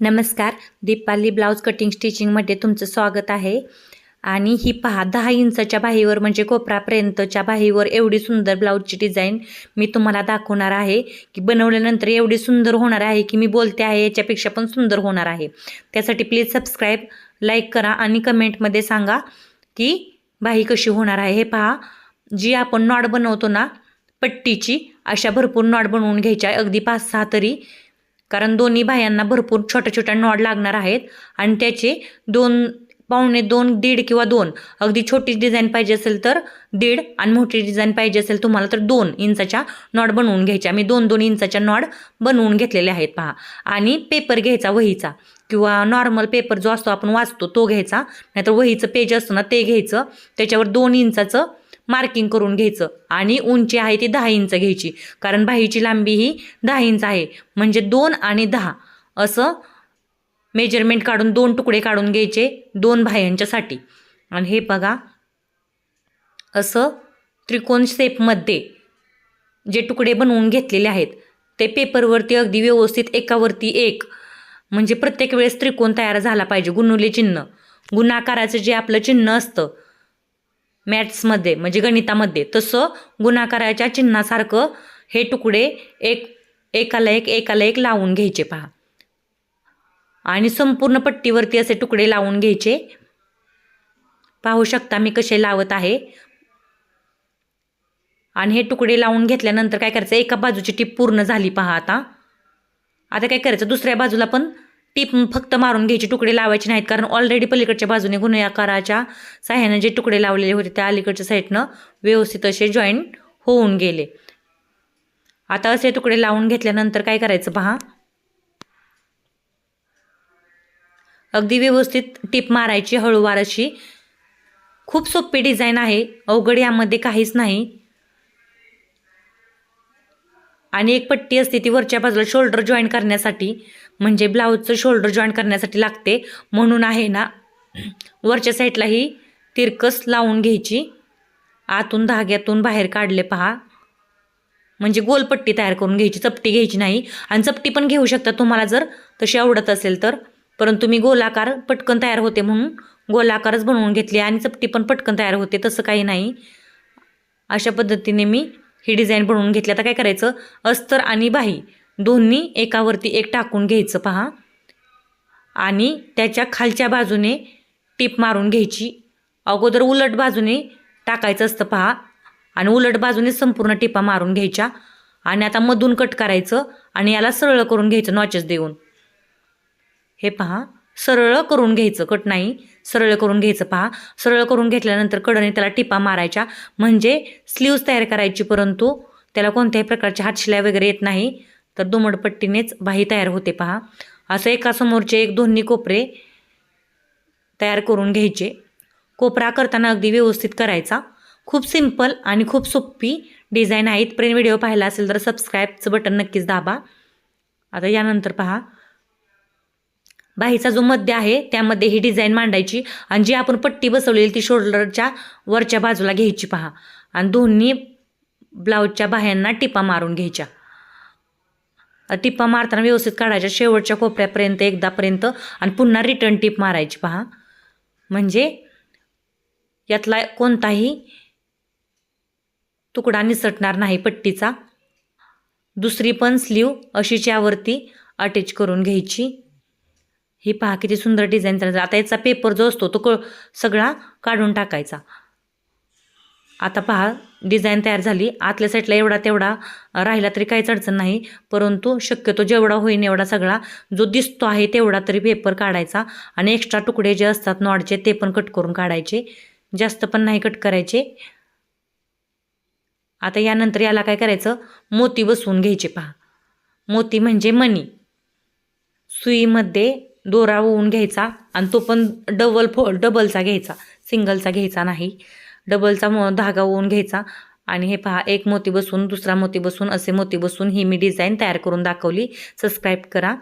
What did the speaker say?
नमस्कार. Deepali blouse cutting स्टिचिंगमध्ये तुमचं स्वागत आहे. आणि ही पहा दहा इंचाच्या बाहीवर म्हणजे कोपरापर्यंतच्या बाहीवर एवढी सुंदर ब्लाऊजची डिझाईन मी तुम्हाला दाखवणार आहे की बनवल्यानंतर एवढी सुंदर होणार आहे की मी बोलते आहे याच्यापेक्षा पण सुंदर होणार आहे. त्यासाठी प्लीज सबस्क्राईब लाईक करा आणि कमेंटमध्ये सांगा की बाही कशी होणार आहे. हे पहा जी आपण नॉड बनवतो ना पट्टीची अशा भरपूर नॉड बनवून घ्यायच्या अगदी पाच सहा तरी कारण दोन्ही बाह्यांना भरपूर छोट्या छोट्या नॉड लागणार आहेत आणि त्याचे दोन पाहुणे दोन दीड किंवा दोन. अगदी छोटी डिझाईन पाहिजे असेल तर दीड आणि मोठी डिझाईन पाहिजे असेल तुम्हाला तर दोन इंचाच्या नॉड बनवून घ्यायच्या. मी दोन दोन इंचाच्या नॉड बनवून घेतलेले आहेत पहा. आणि पेपर घ्यायचा वहीचा किंवा नॉर्मल पेपर जो असतो आपण वाचतो तो घ्यायचा. नाहीतर वहीचं पेज असतं ना ते घ्यायचं. त्याच्यावर दोन इंचाचं मार्किंग करून घ्यायचं. आणि उंची आहे ती दहा इंच घ्यायची. कारण बाहीची लांबी ही दहा इंच आहे. म्हणजे दोन आणि दहा. असं मेजरमेंट काढून दोन तुकडे काढून घ्यायचे दोन बाह्यांच्यासाठी आणि हे बघा. असं त्रिकोण शेपमध्ये जे तुकडे बनवून घेतलेले आहेत ते पेपरवरती अगदी व्यवस्थित एकावरती एक. म्हणजे प्रत्येक वेळेस त्रिकोण तयार झाला पाहिजे. गुणुले चिन्ह. गुणाकाराचं जे आपलं चिन्ह असतं मॅथ्समध्ये म्हणजे गणितामध्ये. तसं गुणाकाराच्या चिन्हासारखं हे तुकडे एक एकाला एक एकाला एक लावून घ्यायचे पहा. आणि संपूर्ण पट्टीवरती असे तुकडे लावून घ्यायचे. पाहू शकता मी कसे लावत आहे. आणि हे तुकडे लावून घेतल्यानंतर काय करायचं? एका बाजूची टीप पूर्ण झाली पहा आता. आता काय करायचं? दुसऱ्या बाजूला पण टीप फक्त मारून घ्यायचे तुकडे लावायचे नाहीत. कारण ऑलरेडी पलीकडच्या बाजूने गुन्हेगाराच्या साह्यानं जे तुकडे लावलेले होते त्या अलीकडच्या साईडनं व्यवस्थित असे जॉईंट होऊन गेले. आता असे तुकडे लावून घेतल्यानंतर काय करायचं पहा? अगदी व्यवस्थित टीप मारायची हळूवार अशी. खूप सोपी डिझाईन आहे. अवघड यामध्ये काहीच नाही. आणि एक पट्टी असते ती वरच्या बाजूला शोल्डर जॉईन करण्यासाठी. म्हणजे ब्लाऊजचं शोल्डर जॉईन करण्यासाठी लागते. म्हणून आहे ना वरच्या साईडला ही तिरकस लावून घ्यायची. आतून धाग्यातून बाहेर काढले पहा. म्हणजे गोलपट्टी तयार करून घ्यायची चपटी घ्यायची नाही. आणि चपटी पण घेऊ शकता तुम्हाला जर तशी आवडत असेल तर. परंतु मी गोलाकार पटकन तयार होते म्हणून गोलाकारच बनवून घेतली आणि चपटी पण पटकन तयार होते तसं काही नाही. अशा पद्धतीने मी ही डिझाईन बनवून घेतली. आता काय करायचं? अस्तर आणि बाही. दोन्ही एकावरती एक टाकून घ्यायचं पहा. आणि त्याच्या खालच्या बाजूने टीप मारून घ्यायची. अगोदर उलट बाजूने टाकायचं असतं पहा. आणि उलट बाजूने संपूर्ण टिपा मारून घ्यायच्या. आणि आता मधून कट करायचं आणि याला सरळ करून घ्यायचं नॉचेस देऊन. हे पहा. सरळ करून घ्यायचं. कट नाही. सरळ करून घ्यायचं पहा. सरळ करून घेतल्यानंतर कडने त्याला टिपा मारायच्या. म्हणजे स्लीव्ज तयार करायची परंतु त्याला कोणत्याही प्रकारची हातशिलाई वगैरे येत नाही. तर दुमडपट्टीनेच बाही तयार होते पहा. असं एका समोरचे एक दोन्ही कोपरे तयार करून घ्यायचे. कोपरा करताना अगदी व्यवस्थित करायचा. खूप सिंपल आणि खूप सोपी डिझाईन आहे इथपर्यंत व्हिडिओ पाहिला असेल तर सबस्क्राईबचं बटन नक्कीच दाबा. आता यानंतर पहा. बाहीचा जो मध्य आहे त्यामध्ये ही डिझाईन मांडायची आणि जी आपण पट्टी बसवलेली ती शोल्डरच्या वरच्या बाजूला घ्यायची पहा. आणि दोन्ही ब्लाऊजच्या बाह्यांना टिपा मारून घ्यायच्या. टिपा मारताना व्यवस्थित काढायच्या. शेवटच्या कोपऱ्यापर्यंत एकदापर्यंत आणि पुन्हा रिटर्न टिप मारायची. पहा. म्हणजे यातला कोणताही तुकडा निसटणार नाही पट्टीचा. दुसरी पण स्लीव अशीच यावरती अटॅच करून घ्यायची. ही पहा किती सुंदर डिझाईन चालतं आता याचा पेपर जो असतो तो क सगळा काढून टाकायचा. आता पहा डिझाईन तयार झाली. आतल्या साईडला एवढा तेवढा राहिला तरी काहीच अडचण नाही. परंतु शक्यतो जेवढा होईन एवढा सगळा जो दिसतो आहे तेवढा तरी पेपर काढायचा आणि एक्स्ट्रा तुकडे जे असतात नॉडचे ते पण कट करून काढायचे. जास्त पण नाही कट करायचे. आता यानंतर याला काय करायचं? मोती बसवून घ्यायचे पहा. मोती म्हणजे मणी. सुईमध्ये दोरा होऊन घ्यायचा आणि तो पण डबल फो डबलचा घ्यायचा. सिंगलचा घ्यायचा नाही. डबलचा मो धागा ओवून घ्यायचा. आणि हे पहा एक मोती बसून दुसरा मोती बसून असे मोती बसून ही मी डिझाईन तयार करून दाखवली. सबस्क्राईब करा.